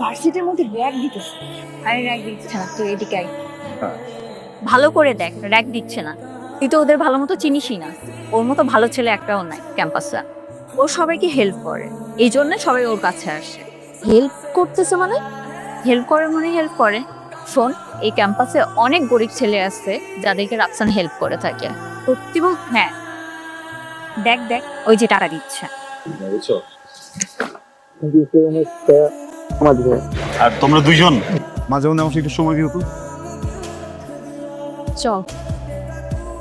ভার্সিটির মধ্যে র্যাক দিতেছে। আরে র্যাক দিচ্ছে না তুই এদিকে আয়। ভালো করে দেখ র্যাক দিচ্ছে না। তুই তো ওদের ভালো মতো চিনিসই না। ওর মতো ভালো ছেলে একটাও নাই ক্যাম্পাসে ও সবাইকে হেল্প করে। এই জন্য সবাই ওর কাছে আসে। হেল্প করতেছে মানে? হেল্প করে মানে হেল্প করে। শোন এই ক্যাম্পাসে অনেক গরিব ছেলে আছে যাদেরকে রাফসান হেল্প করে থাকে। সত্যি বল হ্যাঁ। দেখ দেখ ওই যে টাকা দিচ্ছে। আর তোমরা দুইজন? মাঝে মধ্যে একটু সময় দিও তো। চল।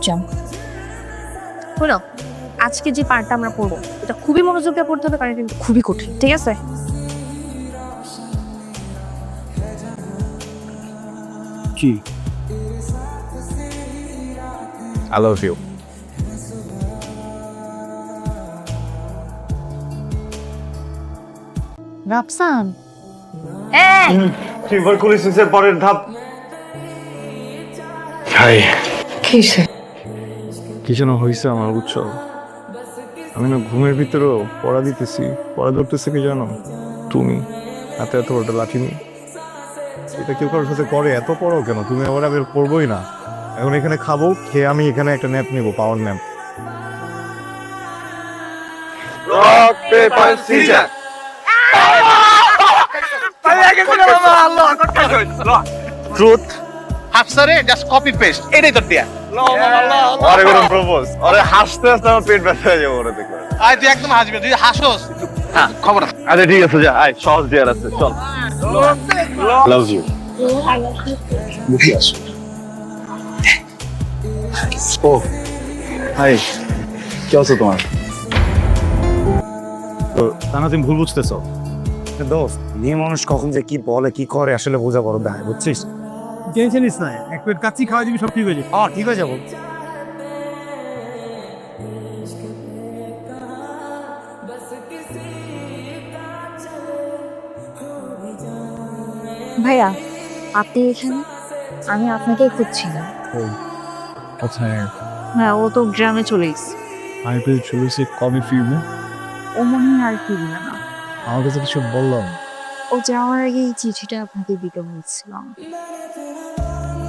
চল। শোনো আজকে যে পার্টটা আমরা পড়ব এটা খুবই মনোযোগ দিয়ে পড়তে হবে কারণ এটা কিন্তু খুবই কঠিন ঠিক আছে? কি? I love you Rafsan. টিউবারকুলোসিসের পরের ধাপ। হাই। কিসে কি যেন হয়েছে আমার উৎসব। আমি না ঘুমের ভিতরেও পড়া দিতেছি। পড়া ধরতেছে কি জানো? তুমি। হাতে এত বড়টা লাঠি নিয়ে। এটা কেউ কারোর সাথে করে? এত পড়ো কেন? তুমি আবার আমি করবোই না। এখন এখানে খাব খেয়ে আমি এখানে একটা ন্যাপ নেব power nap. Rock paper scissor truth হাফসারে just copy paste এটাই তোর দিয়া আরে কোনো প্রপোজ আরে হাসতে হাসতে আমার পেট ব্যথা হয়ে যাবে ওরা দেখবে আয় তুই একদম হাসবি তুই হাসোস। হ্যাঁ খবর আছে। আচ্ছা ঠিক আছে যা আয় সহজ দেওয়ার আছে চল। লাভ ইউ মুখে আসো ও হাই কি আছে তোমার? তো তুমি ভুল বুঝতেছো? দোস্ত মেয়ে মানুষ কখন যে কি বলে কি করে আসলে বোঝা বড় দেয় বুঝছিস? টেনশন নিস না এক প্লেট কাচ্চি খাওয়া দিবি সব ঠিক হয়ে যাবে। হ্যাঁ ঠিক হয়ে যাব। ভাইয়া আপনি এখানে? আমি আপনাকেই খুঁজছিলাম আচ্ছা হ্যাঁ। ও তো গ্রামে চলে গেছে। আই পেয়ে চলেছে কবে ফিরবে? ও মনে হয় আর ফিরবে না। আমার কাছে কিছু বললাম ও যাওয়ার আগে এই চিঠিটা আপনাকে দিতে বলছিলাম।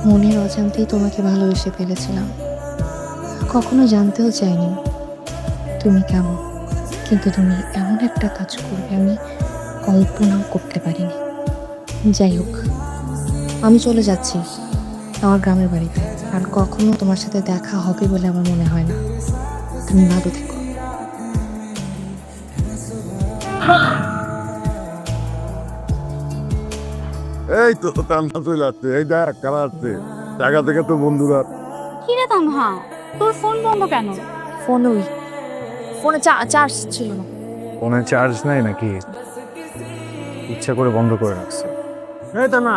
মনের অজান্তেই তোমাকে ভালোবেসে ফেলেছিলাম। কখনো জানতেও চাইনি তুমি কেমন, কিন্তু তুমি এমন একটা কাজ করবে আমি কল্পনাও করতে পারিনি। যাই হোক, আমি চলে যাচ্ছি আমার গ্রামের বাড়িতে। আর কখনো তোমার সাথে দেখা হবে বলে আমার মনে হয় না। তুমি ভালো থেকো এই তো তান্না চলে আসছে এই দেখ কারা আসছে? জায়গা থেকে তো বন্ধুরা। কি রে তানহা? তোর ফোন বন্ধ কেন? ফোন ওই ফোনে চার্জ ছিল না। ফোনে চার্জ নাই নাকি? ইচ্ছা করে বন্ধ করে রাখছে। এই তা না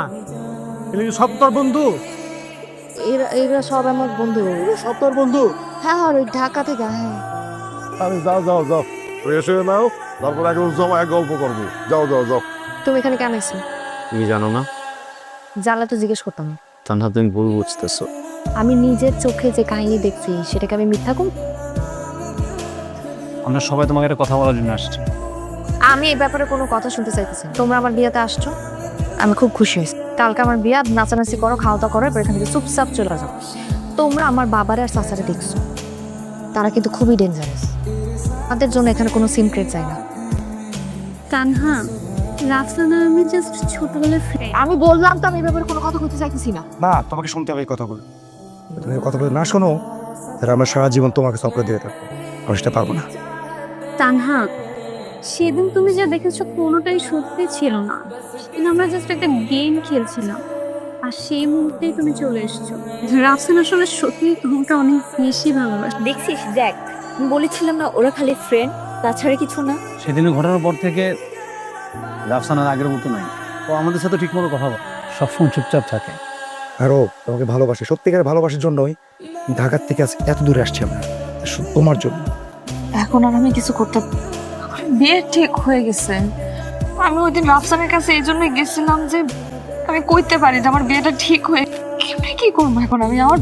এগুলো কি সব তোর বন্ধু? এরা এরা সব আমার বন্ধু। সব তোর বন্ধু? হ্যাঁ হ্যাঁ ওই ঢাকা থেকে হ্যাঁ। আরে যাও যাও যাও। ফ্রেশ হয়ে নাও। তারপর সময় গল্প করব। যাও যাও যাও। তুমি এখানে কেন এসো তুমি জানো না? জানলে তো জিজ্ঞেস করতাম। না। তান্না তুমি ভুল বুঝতেছো। আমি নিজের চোখে যে কাহিনী দেখছি সেটাকে আমি মিথ্যা কম আমরা সবাই তোমাকে একটা কথা বলার জন্য আসছি। আমি এই ব্যাপারে কোনো কথা শুনতে চাইতেছি না। তোমরা আমার বিয়েতে আসছো? আমি খুব খুশি হয়েছি। কালকে আমার বিয়ে নাচানাচি করো খাওয়া দাওয়া করো এরপর এখান থেকে চুপচাপ চলে যাও। তোমরা আমার বাবারে আর চাচারে দেখছ। তারা কিন্তু খুবই ডেঞ্জারাস তাদের জন্য এখানে কোনো সিমক্রেট চাই না। তানহা রাফসান আমি জাস্ট ছোটবেলার ফ্রেন্ড আমি বললাম তো আমি এই ব্যাপারে কোনো কথা বলতে চাইতেছি না। না তোমাকে শুনতে হবে এই কথাগুলো। তুমি এই কথাগুলো না শোনো তাহলে আমরা সারা জীবন তোমাকে সবকে দিয়ে থাকব। আমি সেটা পারব না। তানহা সেদিন তুমি যা দেখেছ কোনোটাই সত্যি ছিল না। সেদিন আমরা জাস্ট একটা গেম খেলছিলাম আর সেই মুহূর্তেই তুমি চলে এসেছ। রাফসান আসলে সত্যি তোমাকে অনেক বেশি ভালোবাসে। দেখছিস দেখ বলেছিলাম না ওরা খালি ফ্রেন্ড তাছাড়া কিছু না। সেদিনের ঘটনার পর থেকে রাফসানার আগের মতো নাই। ও আমাদের সাথে ঠিক মতো কথা বলে। সবসময় চুপচাপ থাকে। আর ও তোমাকে ভালোবাসে সত্যিকারের ভালোবাসার জন্যই ঢাকার থেকে আজ এত দূরে আসছি আমরা। তোমার জন্য। এখন আর আমি কিছু করতে বিয়ে ঠিক হয়ে গেছে। আমি ওই দিন রাফসানের কাছে এই জন্য গেছিলাম যে আমি কইতে পারি যে আমার বিয়েটা ঠিক হয়ে কেমনে কি করব এখন? আমি আমার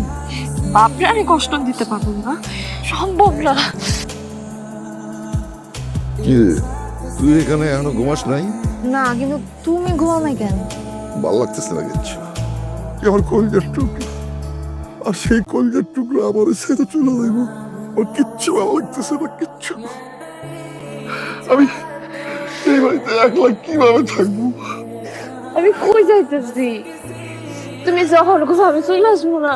বাপরে আমি কষ্ট দিতে পারব না। সম্ভব না। কি তুই এখানে এখনও ঘুমাস নাই? না কিন্তু তুমি ঘুমাবে কেন? ভালো লাগতেছে না কিচ্ছু। আমার কলজার টুকরো? আর সেই কলজার টুকরো আমার সাথে চলে যাইব। ওর কিচ্ছু ভালো লাগতেছে না কিচ্ছু না। আমি এই বাড়িতে একলা কীভাবে থাকব? আমি কই যাইতেছি? তুমি যখন আমি চলে আসব না।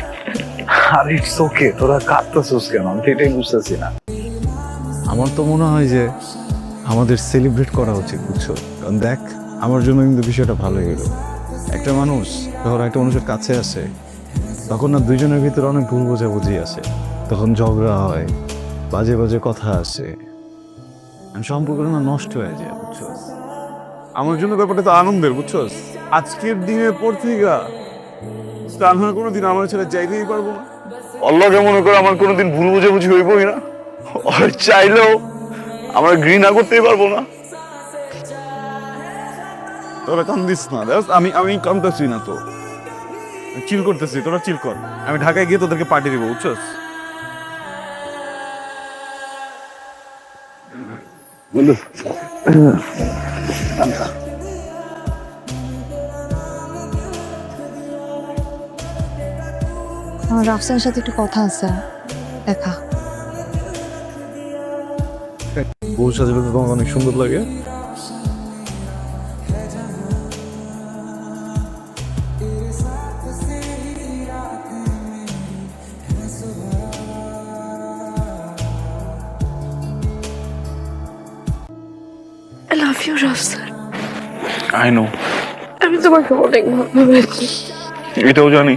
আর ইটস ওকে তোরা কাঁদতেছিস কেন? আমি এটাই বুঝতেছি না। আমার তো মনে হয় যে আমাদের সেলিব্রেট করা উচিত, বুঝছ? কারণ দেখ, আমার জন্য কিন্তু বিষয়টা ভালো গেল। একটা মানুষ যখন একটা মানুষের কাছে আসে, তখন না দুইজনের ভিতরে অনেক ভুল বোঝাবুঝি আছে। তখন ঝগড়া হয়, বাজে বাজে কথা আসে। সম্পর্কটা না নষ্ট হয়ে যায়, বুঝছ? আমার জন্য ব্যাপারটা তো আনন্দের, বুঝছ? আজকের দিনের পর থেকে আমি আর কোনোদিন আমার ছেলে চাইতেই পারব না। আল্লাহকে মনে করে আমার কোনোদিন ভুল বুঝাবুঝি হইবই না। আর চাইলেও আমরা ঘৃণা করতেই পারব না। তোরা কান্দিস না দেখ আমি আমি কান্দতেছি না তো। চিল করতেছি তোরা চিল কর। আমি ঢাকায় গিয়ে তোদেরকে পাঠিয়ে দিব বুঝছস? আমার রাফসানের সাথে একটু কথা আছে। দেখা। বউ সাজবে তো তোমাকে অনেক সুন্দর লাগে। I love you Rafsan I know আমি তোমাকে অনেক ভালোবাসি। এটাও জানি।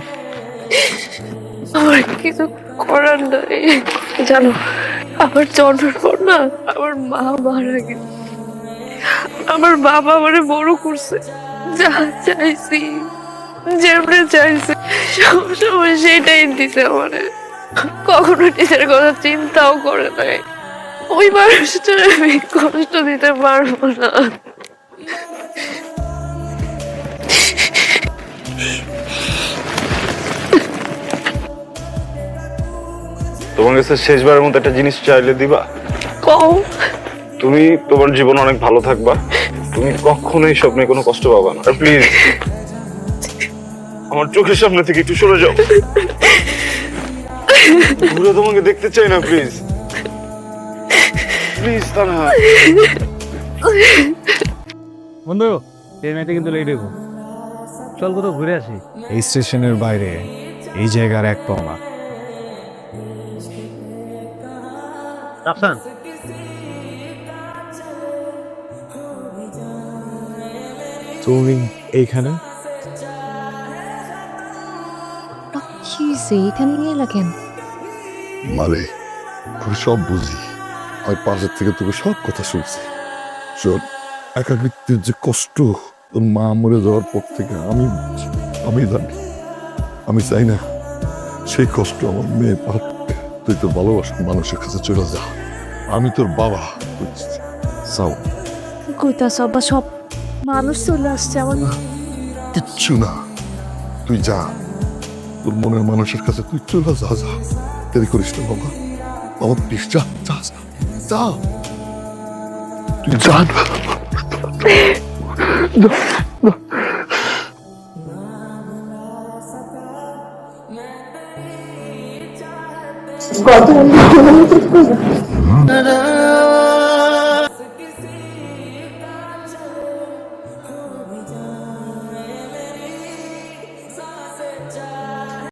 আমার কিছু করার নাই। জানো, আমার জন্মের পর না আমার মা মারা গেছে। আমার বাবা আমারে বড় করছে। যা চাইছি, যেমনে চাইছে সব সময় সেটাই দিছে আমারে। কখনো নিজের কথা চিন্তাও করে নাই। ওই মানুষটা আমি কষ্ট দিতে পারব না। তোমার কাছে শেষবারের মতো একটা জিনিস চাইলে দিবা? কম তুমি তোমার জীবন অনেক ভালো থাকবা। তুমি কখনোই স্বপ্নে কোনো কষ্ট পাবা না। আর প্লিজ আমার চোখের সামনে থেকে একটু সরে যাও। ঘুরে তোমাকে দেখতে চাই না প্লিজ প্লিজ তানহা। বন্ধু এই মেয়েটা কিন্তু লেট হইব। চল কোথাও ঘুরে আসি। এই স্টেশনের বাইরে এই জায়গার এক পাও রাফসান। তুমি এইখানে? কি এখানে নিয়ে এলা কেন? মারে আমি সব বুঝি। আমি পাশের থেকে তোকে সব কথা শুনছি। শোন একাকিত্বের যে কষ্ট তোর মা মরে যাওয়ার পর থেকে আমি আমি জানি। আমি চাই না সেই কষ্ট আমার মেয়ে পার তুই তোর ভালোবাসার মানুষের কাছে চলে যা আমি তোর বাবা যাও কইতা সব সব মানুষ চলে আসছে আমার কিচ্ছু না তুই যা তোর মনের মানুষের কাছে তুই চলে যা যা দেরি করিস না বাবা বাবা প্লিজ যা যা যা, যা তুই যা না। గత